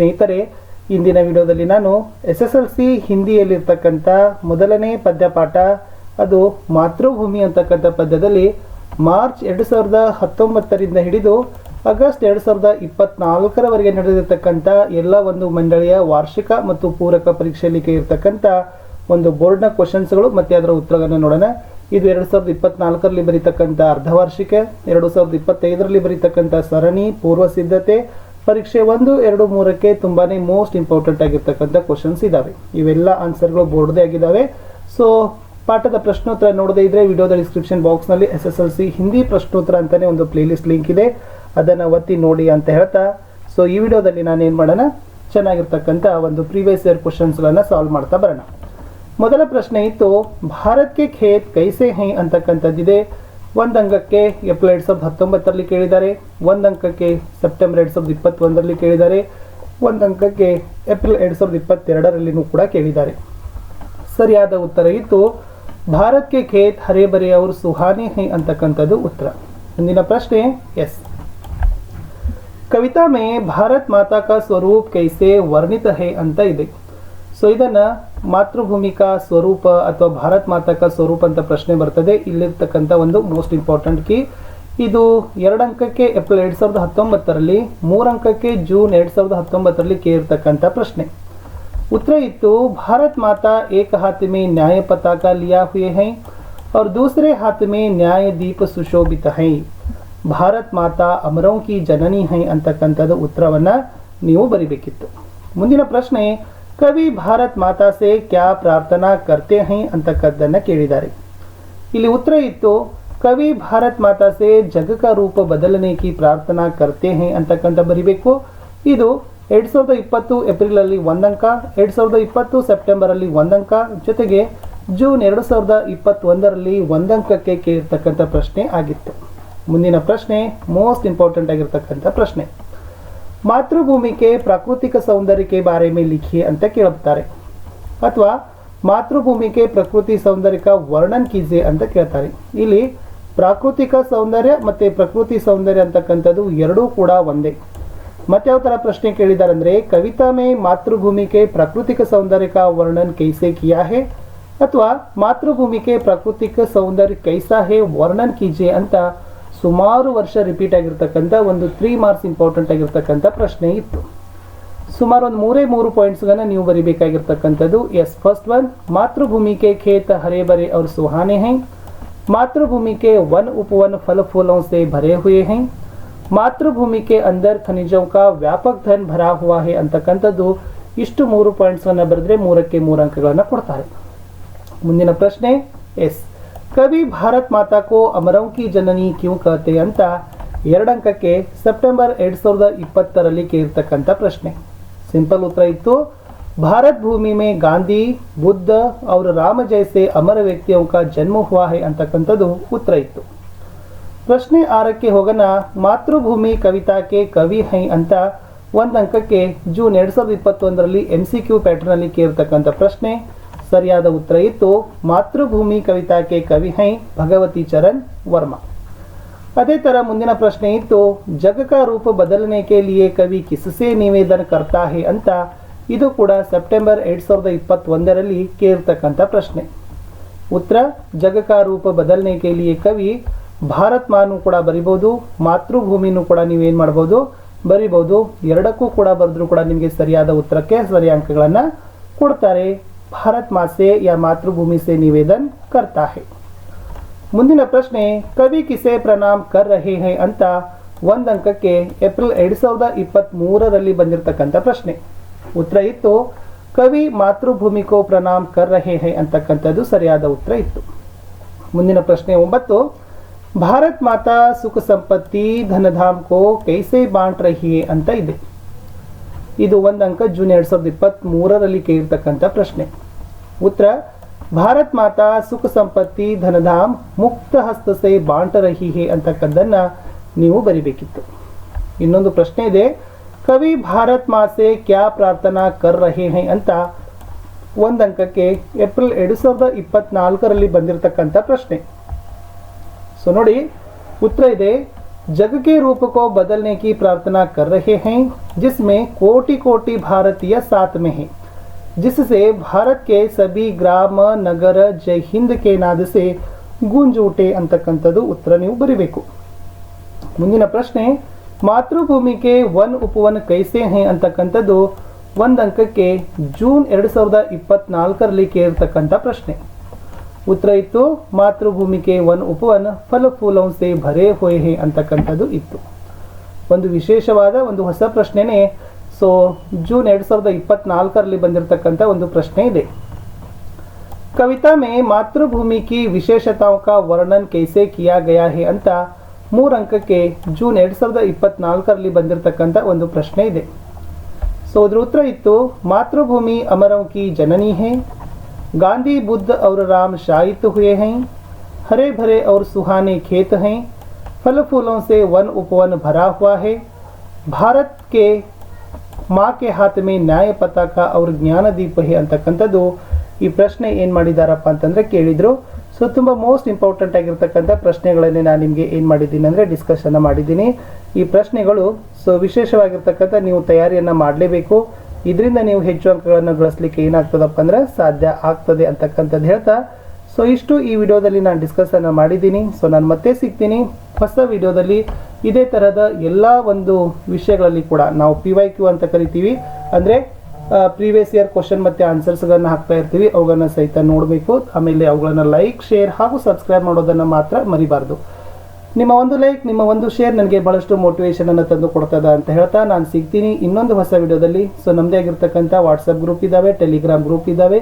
ಸ್ನೇಹಿತರೆ, ಇಂದಿನ ವಿಡಿಯೋದಲ್ಲಿ ನಾನು ಎಸ್ ಎಸ್ ಎಲ್ ಸಿ ಹಿಂದಿಯಲ್ಲಿರ್ತಕ್ಕಂಥ ಮೊದಲನೇ ಪದ್ಯಪಾಠ, ಅದು ಮಾತೃಭೂಮಿ ಅಂತಕ್ಕಂಥ ಪದ್ಯದಲ್ಲಿ ಮಾರ್ಚ್ ಎರಡು ಸಾವಿರದ ಹತ್ತೊಂಬತ್ತರಿಂದ ಹಿಡಿದು ಆಗಸ್ಟ್ ಎರಡು ಸಾವಿರದ ಇಪ್ಪತ್ನಾಲ್ಕರವರೆಗೆ ನಡೆದಿರ್ತಕ್ಕಂಥ ಎಲ್ಲ ಒಂದು ಮಂಡಳಿಯ ವಾರ್ಷಿಕ ಮತ್ತು ಪೂರಕ ಪರೀಕ್ಷೆಯಲ್ಲಿ ಇರತಕ್ಕಂಥ ಒಂದು ಬೋರ್ಡ್ನ ಕ್ವಶನ್ಸ್ಗಳು ಮತ್ತು ಅದರ ಉತ್ತರಗಳನ್ನು ನೋಡೋಣ. ಇದು ಎರಡು ಸಾವಿರದ ಇಪ್ಪತ್ನಾಲ್ಕರಲ್ಲಿ ಬರೀತಕ್ಕಂಥ ಅರ್ಧವಾರ್ಷಿಕ, ಎರಡು ಸಾವಿರದ ಇಪ್ಪತ್ತೈದರಲ್ಲಿ ಬರೀತಕ್ಕಂಥ ಸರಣಿ ಪೂರ್ವ ಸಿದ್ಧತೆ ಪರೀಕ್ಷೆ ಒಂದು, ಎರಡು, ಮೂರಕ್ಕೆ ತುಂಬಾನೇ ಮೋಸ್ಟ್ ಇಂಪಾರ್ಟೆಂಟ್ ಆಗಿರ್ತಕ್ಕಂಥ ಕ್ವಶನ್ಸ್ ಇದಾವೆ. ಇವೆಲ್ಲ ಆನ್ಸರ್ಗಳು ಬೋರ್ಡ್ದೇ ಆಗಿದ್ದಾವೆ ಸೊ ಪಾಠದ ಪ್ರಶ್ನೋತ್ತರ ನೋಡದೇ ಇದ್ರೆ ವಿಡಿಯೋದ ಡಿಸ್ಕ್ರಿಪ್ಷನ್ ಬಾಕ್ಸ್ನಲ್ಲಿ S S L C Hindi ಪ್ರಶ್ನೋತ್ತರ ಅಂತಲೇ ಒಂದು ಪ್ಲೇಲಿಸ್ಟ್ ಲಿಂಕ್ ಇದೆ. ಅದನ್ನು ಒತ್ತಿ ನೋಡಿ ಅಂತ ಹೇಳ್ತಾ. ಸೊ ಈ ವಿಡಿಯೋದಲ್ಲಿ ನಾನು ಏನು ಮಾಡೋಣ? ಚೆನ್ನಾಗಿರ್ತಕ್ಕಂಥ ಒಂದು ಪ್ರೀವಿಯಸ್ ಇಯರ್ ಕ್ವಶನ್ಸ್ಗಳನ್ನು ಸಾಲ್ವ್ ಮಾಡ್ತಾ ಬರೋಣ. ಮೊದಲ ಪ್ರಶ್ನೆ ಇತ್ತು, ಭಾರತ್ಗೆ ಖೇತ್ ಕೈಸೆ ಹೈ ಅಂತಕ್ಕಂಥದ್ದಿದೆ. ಒಂದು ಅಂಕಕ್ಕೆ ಏಪ್ರಿಲ್ ಎರಡು ಸಾವಿರದ ಹತ್ತೊಂಬತ್ತರಲ್ಲಿ ಕೇಳಿದ್ದಾರೆ ಒಂದು ಅಂಕಕ್ಕೆ ಸೆಪ್ಟೆಂಬರ್ ಎರಡು ಸಾವಿರದ ಇಪ್ಪತ್ತೊಂದರಲ್ಲಿ ಕೇಳಿದ್ದಾರೆ ಒಂದು ಅಂಕಕ್ಕೆ ಏಪ್ರಿಲ್ ಎರಡು ಸಾವಿರದ ಇಪ್ಪತ್ತೆರಡರಲ್ಲಿನೂ ಕೂಡ ಕೇಳಿದ್ದಾರೆ. ಸರಿಯಾದ ಉತ್ತರ ಇತ್ತು, ಭಾರತ್ಗೆ ಖೇತ್ ಹರೇ ಅವರು ಸುಹಾನಿ ಹೈ ಅಂತಕ್ಕಂಥದ್ದು ಉತ್ತರ. ಮುಂದಿನ ಪ್ರಶ್ನೆ ಎಸ್. ಕವಿತಾ ಮೇ ಭಾರತ್ ಮಾತಾ ಕಾ ಸ್ವರೂಪ್ ಕೈಸೆ ವರ್ಣಿತ ಹೇ ಅಂತ ಇದೆ. ಸೊ ಇದನ್ನ ಮಾತೃಭೂಮಿಕಾ ಸ್ವರೂಪ ಅಥವಾ ಭಾರತ್ ಮಾತಕ ಸ್ವರೂಪ ಅಂತ ಪ್ರಶ್ನೆ ಬರ್ತದೆ ಇಲ್ಲಿರ್ತಕ್ಕಂಥ ಒಂದು ಮೋಸ್ಟ್ ಇಂಪಾರ್ಟೆಂಟ್ ಕೀ ಇದು ಎರಡು ಅಂಕಕ್ಕೆ ಏಪ್ರಿಲ್ ಎರಡು ಸಾವಿರದ ಹತ್ತೊಂಬತ್ತರಲ್ಲಿ ಮೂರು ಅಂಕಕ್ಕೆ ಜೂನ್ ಎರಡು ಸಾವಿರದ ಹತ್ತೊಂಬತ್ತರಲ್ಲಿ ಕೇಳಿರ್ತಕ್ಕಂಥ ಪ್ರಶ್ನೆ उत्तर इतो भारत माता एक हाथ में न्याय पताका लिया हुए हैं और दूसरे हाथ में न्याय दीप सुशोभित है ಭಾರತ್ ಮಾತಾ ಅಮರಂ ಕಿ ಜನನಿ ಹೈ ಅಂತಕ್ಕಂಥದ್ದು ಉತ್ತರವನ್ನ ನೀವು ಬರಿಬೇಕಿತ್ತು ಮುಂದಿನ ಪ್ರಶ್ನೆ ಕವಿ ಭಾರತ್ ಮಾತಾ ಸೇ ಕ್ಯಾ ಪ್ರಾರ್ಥನಾ ಕರ್ತೆ ಹೈ ಅಂತಕ್ಕದ್ದನ್ನು ಕೇಳಿದ್ದಾರೆ. ಇಲ್ಲಿ ಉತ್ತರ ಇತ್ತು, ಕವಿ ಭಾರತ್ ಮಾತಾ ಸೇ ಜಗಕ ರೂಪ ಬದಲನೇಕಿ ಪ್ರಾರ್ಥನಾ ಕರ್ತೆ ಹೈ ಅಂತಕ್ಕಂಥ ಬರಿಬೇಕು. ಇದು ಎರಡ್ ಸಾವಿರದ ಇಪ್ಪತ್ತು ಏಪ್ರಿಲ್ ಅಲ್ಲಿ ಒಂದಂಕ, ಎರಡ್ ಸಾವಿರದ ಇಪ್ಪತ್ತು ಸೆಪ್ಟೆಂಬರ್ ಅಲ್ಲಿ ಒಂದಂಕ, ಜೊತೆಗೆ ಜೂನ್ ಎರಡು ಸಾವಿರದ ಇಪ್ಪತ್ತೊಂದರಲ್ಲಿ ಒಂದಂಕಕ್ಕೆ ಕೇಳಿರ್ತಕ್ಕಂಥ ಪ್ರಶ್ನೆ ಆಗಿತ್ತು. ಮುಂದಿನ ಪ್ರಶ್ನೆ ಮೋಸ್ಟ್ ಇಂಪಾರ್ಟೆಂಟ್ ಆಗಿರ್ತಕ್ಕಂಥ ಪ್ರಶ್ನೆ. ಮಾತೃಭೂಮಿ ಕೆ ಪ್ರಾಕೃತಿಕ ಸೌಂದರ್ಯಕ್ಕೆ ಬಾರೆ ಮೇ ಲಿಖಿ ಅಂತ ಕೇಳುತ್ತಾರೆ ಅಥವಾ ಮಾತೃಭೂಮಿ ಕೆ ಪ್ರಕೃತಿ ಸೌಂದರ್ಯಕ ವರ್ಣನ್ ಕೀಜೆ ಅಂತ ಕೇಳ್ತಾರೆ ಇಲ್ಲಿ ಪ್ರಾಕೃತಿಕ ಸೌಂದರ್ಯ ಮತ್ತೆ ಪ್ರಕೃತಿ ಸೌಂದರ್ಯ ಅಂತಕ್ಕಂಥದ್ದು ಎರಡೂ ಕೂಡ ಒಂದೇ ಮತ್ತೆ ಯಾವ ತರ ಪ್ರಶ್ನೆ ಕೇಳಿದ್ದಾರೆ ಅಂದ್ರೆ ಕವಿತಾ ಮೇ ಮಾತೃಭೂಮಿ ಕೆ ಪ್ರಾಕೃತಿಕ ಸೌಂದರ್ಯ का वर्णन कैसे किया है ಅಥವಾ ಮಾತೃಭೂಮಿ ಕೆ ಪ್ರಾಕೃತಿಕ ಸೌಂದರ್ಯ ಕೈಸಾ ಹೇ ವರ್ಣನ್ ಕೀಜಿಯೆ ಅಂತ ಸುಮಾರು ವರ್ಷ ರಿಪೀಟ್ ಆಗಿರ್ತಕ್ಕಂಥ ಒಂದು ತ್ರೀ ಮಾರ್ಕ್ಸ್ ಇಂಪಾರ್ಟೆಂಟ್ ಆಗಿರ್ತಕ್ಕಂಥ ಪ್ರಶ್ನೆ ಇತ್ತು ಸುಮಾರು ಒಂದು ಮೂರೇ ಮೂರು ಪಾಯಿಂಟ್ಸ್ಗಳನ್ನ ನೀವು ಬರಿಬೇಕಾಗಿರ್ತಕ್ಕಂಥದ್ದು ಎಸ್ ಫಸ್ಟ್ ಒನ್ ಮಾತೃಭೂಮಿ ಕೆ ಖೇತ ಹರೇ ಬರೆ और सुहाने हैं मातृभूमि के वन उपवन फल फूलों से भरे हुए हैं ಮಾತೃಭೂಮಿ ಕೆ ಅಂದರ್ ಖನಿಜಂ ಕಾ ವ್ಯಾಪಕ ಧನ್ ಭರಾ ಹುವಾ ಹೇ ಅಂತಕ್ಕಂಥದ್ದು ಇಷ್ಟು ಮೂರು ಪಾಯಿಂಟ್ಸ್ಗಳನ್ನು ಬರೆದ್ರೆ ಮೂರಕ್ಕೆ ಮೂರು ಅಂಕಗಳನ್ನು ಕೊಡ್ತಾರೆ ಮುಂದಿನ ಪ್ರಶ್ನೆ ಎಸ್ ಕವಿ ಭಾರತ್ ಮಾತಾ ಕೋ ಅಮರೌಕಿ ಜನನಿ ಕ್ಯೂ ಕತೆ ಅಂತ ಎರಡು ಅಂಕಕ್ಕೆ ಸೆಪ್ಟೆಂಬರ್ ಎರಡು ಸಾವಿರದ ಇಪ್ಪತ್ತರಲ್ಲಿ ಕೇಳಿರ್ತಕ್ಕಂಥ ಪ್ರಶ್ನೆ. ಸಿಂಪಲ್ ಉತ್ತರ ಇತ್ತು, ಭಾರತ್ ಭೂಮಿ ಮೇ ಗಾಂಧಿ, ಬುದ್ಧ ಅವರ ರಾಮ ಜಯಸೆ ಅಮರ ವ್ಯಕ್ತಿ ಕಾ ಜನ್ಮ ಹುವಾ ಹೇ ಅಂತಕ್ಕಂಥದ್ದು ಉತ್ತರ ಇತ್ತು. ಪ್ರಶ್ನೆ ಆರಕ್ಕೆ ಹೋಗೋಣ, ಮಾತೃಭೂಮಿ ಕವಿತಾಕ್ಕೆ ಕವಿ ಹೈ ಅಂತ ಒಂದು ಅಂಕಕ್ಕೆ ಜೂನ್ ಎರಡು ಸಾವಿರದ ಇಪ್ಪತ್ತೊಂದರಲ್ಲಿ ಎಂ ಸಿ ಕ್ಯೂ ಪ್ಯಾಟರ್ನಲ್ಲಿ ಕೇಳಿರ್ತಕ್ಕಂಥ ಪ್ರಶ್ನೆ. ಸರಿಯಾದ ಉತ್ತರ ಇತ್ತು. ಮಾತೃಭೂಮಿ ಕವಿತಾಕ್ಕೆ ಕವಿ ಹೈ, ಭಗವತಿ ಚರಣ್ ವರ್ಮಾ. ಅದೇ ತರ ಮುಂದಿನ ಪ್ರಶ್ನೆ ಇತ್ತು. ಜಗಕ ರೂಪ ಬದಲನೆ ಲಿಯೇ ಕವಿ ಕಿಸಸೆ ನಿವೇದನ ಕರ್ತಾ ಹೇ ಅಂತ. ಇದು ಕೂಡ ಸೆಪ್ಟೆಂಬರ್ ಎರಡು ಸಾವಿರದ ಇಪ್ಪತ್ತೊಂದರಲ್ಲಿ ಕೇಳಿರ್ತಕ್ಕಂಥ ಪ್ರಶ್ನೆ. ಉತ್ತರ, ಜಗಕ ರೂಪ ಬದಲನೆ ಲಿಯೆ ಕವಿ. ಭಾರತ್ ಮಾನು ಕೂಡ ಬರಿಬೋದು, ಮಾತೃಭೂಮಿನೂ ಕೂಡ ನೀವೇನು ಮಾಡ್ಬೋದು? ಬರಿಬೋದು. ಎರಡಕ್ಕೂ ಕೂಡ ಬರೆದ್ರೂ ಕೂಡ ನಿಮಗೆ ಸರಿಯಾದ ಉತ್ತರಕ್ಕೆ ಸರಿ ಅಂಕಗಳನ್ನು ಕೊಡ್ತಾರೆ. ಭಾರತ್ ಮಾಸೆ ಯಾ ಮಾತೃಭೂಮಿ ಸೆ ನಿವೇದನ್ ಹೇ. ಮುಂದಿನ ಪ್ರಶ್ನೆ, ಕವಿ ಕಿಸೆ ಪ್ರಣಾಮ್ ಕರ್ ರಹೆ ಹೈ ಅಂತ ಒಂದು ಅಂಕಕ್ಕೆ ಏಪ್ರಿಲ್ ಎರಡು ಸಾವಿರದ ಇಪ್ಪತ್ತ್ ಮೂರರಲ್ಲಿ ಬಂದಿರತಕ್ಕಂಥ ಪ್ರಶ್ನೆ. ಉತ್ತರ ಇತ್ತು, ಕವಿ ಮಾತೃಭೂಮಿಕೋ ಪ್ರಣಾಮ್ ಕರ್ ರಹೆ ಹೈ ಅಂತಕ್ಕಂಥದ್ದು ಸರಿಯಾದ ಉತ್ತರ ಇತ್ತು. ಮುಂದಿನ ಪ್ರಶ್ನೆ ಒಂಬತ್ತು, ಭಾರತ್ ಮಾತಾ ಸುಖ ಸಂಪತ್ತಿ ಧನಧಾಮ್ ಕೋ ಕೈಸೆ ಬಾಂಟ್ ರಹಿ ಅಂತ ಇದೆ. ಇದು ಒಂದು ಅಂಕ ಜೂನ್ ಎರಡು ಸಾವಿರದ ಇಪ್ಪತ್ತ್ ಮೂರರಲ್ಲಿ ಕೇಳಿರ್ತಕ್ಕಂಥ ಪ್ರಶ್ನೆ. ಉತ್ತರ ಭಾರತ್ ಮಾತಾ ಸುಖ ಸಂಪತ್ತಿ ಧನಧಾಮ್ ಮುಕ್ತ ಹಸ್ತಸೆ ಬಾಂಟ ರಹಿ ಹೇ ಅಂತಕ್ಕದ್ದನ್ನ ನೀವು ಬರಿಬೇಕಿತ್ತು ಇನ್ನೊಂದು ಪ್ರಶ್ನೆ ಇದೆ ಕವಿ ಭಾರತ್ ಮಾಸೆ ಕ್ಯಾ ಪ್ರಾರ್ಥನಾ ಕರ್ ರಹೆ ಹೈ ಅಂತ ಒಂದು ಅಂಕಕ್ಕೆ ಏಪ್ರಿಲ್ ಎರಡು ಸಾವಿರದ ಇಪ್ಪತ್ನಾಲ್ಕರಲ್ಲಿ ಬಂದಿರತಕ್ಕಂಥ ಪ್ರಶ್ನೆ ಸೊ ನೋಡಿ ಉತ್ತರ ಇದೆ जग के रूप को बदलने की प्रार्थना कर रहे हैं जिसमें कोटि कोटि भारतीय साथ में हैं जिससे भारत के सभी ग्राम नगर जय हिंद के नाद से ಗೂಂಜ್ ಊಟೆ ಅಂತಕ್ಕಂಥದ್ದು ಉತ್ತರ ನೀವು ಬರಿಬೇಕು ಮುಂದಿನ ಪ್ರಶ್ನೆ ಮಾತೃಭೂಮಿಗೆ ಒನ್ ಉಪವನ್ ಕೈಸೆ ಹೇ ಅಂತಕ್ಕಂಥದ್ದು ಒಂದು ಅಂಕಕ್ಕೆ ಜೂನ್ ಎರಡು ಸಾವಿರದ ಇಪ್ಪತ್ನಾಲ್ಕರಲ್ಲಿ ಕೇಳಿರ್ತಕ್ಕಂಥ ಪ್ರಶ್ನೆ ಉತ್ತರ ಇತ್ತು ಮಾತೃಭೂಮಿಗೆ ಒನ್ ಉಪವನ್ ಫಲ ಫೂಲಂಸೆ ಭರೇ ಹೋಯ್ ಹೇ ಅಂತಕ್ಕಂಥದ್ದು ಇತ್ತು ಒಂದು ವಿಶೇಷವಾದ ಒಂದು ಹೊಸ ಪ್ರಶ್ನೆನೇ ಸೊ ಜೂನ್ ಎರಡು ಸಾವಿರದ ಇಪ್ಪತ್ನಾಲ್ಕರಲ್ಲಿ ಬಂದಿರತಕ್ಕಂಥ ಒಂದು ಪ್ರಶ್ನೆ ಇದೆ कविता में मातृभूमि की विशेषताओं का वर्णन कैसे किया गया है ಅಂತ ಮೂರು ಅಂಕಕ್ಕೆ ಜೂನ್ ಎರಡು ಸಾವಿರದ ಇಪ್ಪತ್ನಾಲ್ಕರಲ್ಲಿ ಬಂದಿರತಕ್ಕಂಥ ಒಂದು ಪ್ರಶ್ನೆ ಇದೆ ಸೊ ಅದ್ರ ಉತ್ತರ ಇತ್ತು ಮಾತೃಭೂಮಿ ಅಮರೋं की जननी है गांधी बुद्ध और राम शाहित हुए हैं हरे भरे और सुहाने खेत हैं फल फूलों से वन उपवन भरा हुआ है भारत के ಮಾँ ಕೆ ಹಾತಮೆ ನ್ಯಾಯ ಪತಾಕ ಅವ್ರ ಜ್ಞಾನ ದೀಪ ಹೇ ಅಂತಕ್ಕಂಥದ್ದು. ಈ ಪ್ರಶ್ನೆ ಏನು ಮಾಡಿದಾರಪ್ಪ ಅಂತಂದ್ರೆ ಕೇಳಿದ್ರು. ಸೊ ತುಂಬ ಮೋಸ್ಟ್ ಇಂಪಾರ್ಟೆಂಟ್ ಆಗಿರ್ತಕ್ಕಂಥ ಪ್ರಶ್ನೆಗಳನ್ನೇ ನಾನು ನಿಮಗೆ ಏನು ಮಾಡಿದ್ದೀನಿ ಅಂದರೆ ಡಿಸ್ಕಷನ್ ಮಾಡಿದ್ದೀನಿ. ಈ ಪ್ರಶ್ನೆಗಳು ಸೊ ವಿಶೇಷವಾಗಿರ್ತಕ್ಕಂಥ ನೀವು ತಯಾರಿಯನ್ನು ಮಾಡಲೇಬೇಕು. ಇದರಿಂದ ನೀವು ಹೆಚ್ಚು ಅಂಕಗಳನ್ನು ಗಳಿಸ್ಲಿಕ್ಕೆ ಏನಾಗ್ತದಪ್ಪ ಅಂದ್ರೆ ಸಾಧ್ಯ ಆಗ್ತದೆ ಅಂತಕ್ಕಂಥದ್ದು ಹೇಳ್ತಾ. ಸೊ ಇಷ್ಟು ಈ ವಿಡಿಯೋದಲ್ಲಿ ನಾನು ಡಿಸ್ಕಸನ್ನು ಮಾಡಿದ್ದೀನಿ. ಸೊ ನಾನು ಮತ್ತೆ ಸಿಗ್ತೀನಿ. ಹೊಸ ವಿಡಿಯೋದಲ್ಲಿ ಇದೇ ಥರದ ಎಲ್ಲ ಒಂದು ವಿಷಯಗಳಲ್ಲಿ ಕೂಡ ನಾವು ಪಿ ವೈ ಕ್ಯೂ ಅಂತ ಕರಿತೀವಿ. ಅಂದರೆ ಪ್ರೀವಿಯಸ್ ಇಯರ್ ಕ್ವಶನ್ ಮತ್ತು ಆನ್ಸರ್ಸ್ಗಳನ್ನು ಹಾಕ್ತಾ ಇರ್ತೀವಿ. ಅವುಗಳನ್ನ ಸಹಿತ ನೋಡಬೇಕು. ಆಮೇಲೆ ಅವುಗಳನ್ನು ಲೈಕ್ ಶೇರ್ ಹಾಗೂ ಸಬ್ಸ್ಕ್ರೈಬ್ ಮಾಡೋದನ್ನು ಮಾತ್ರ ಮರಿಬಾರ್ದು. ನಿಮ್ಮ ಒಂದು ಲೈಕ್ ನಿಮ್ಮ ಒಂದು ಶೇರ್ ನನಗೆ ಬಹಳಷ್ಟು ಮೋಟಿವೇಶನ್ ಅನ್ನು ತಂದು ಕೊಡ್ತದ ಅಂತ ಹೇಳ್ತಾ ನಾನು ಸಿಗ್ತೀನಿ ಇನ್ನೊಂದು ಹೊಸ ವಿಡಿಯೋದಲ್ಲಿ ಸೊ ನಮ್ಮದೇ ಆಗಿರ್ತಕ್ಕಂಥ ವಾಟ್ಸಪ್ ಗ್ರೂಪ್ ಇದ್ದಾವೆ ಟೆಲಿಗ್ರಾಮ್ ಗ್ರೂಪ್ ಇದ್ದಾವೆ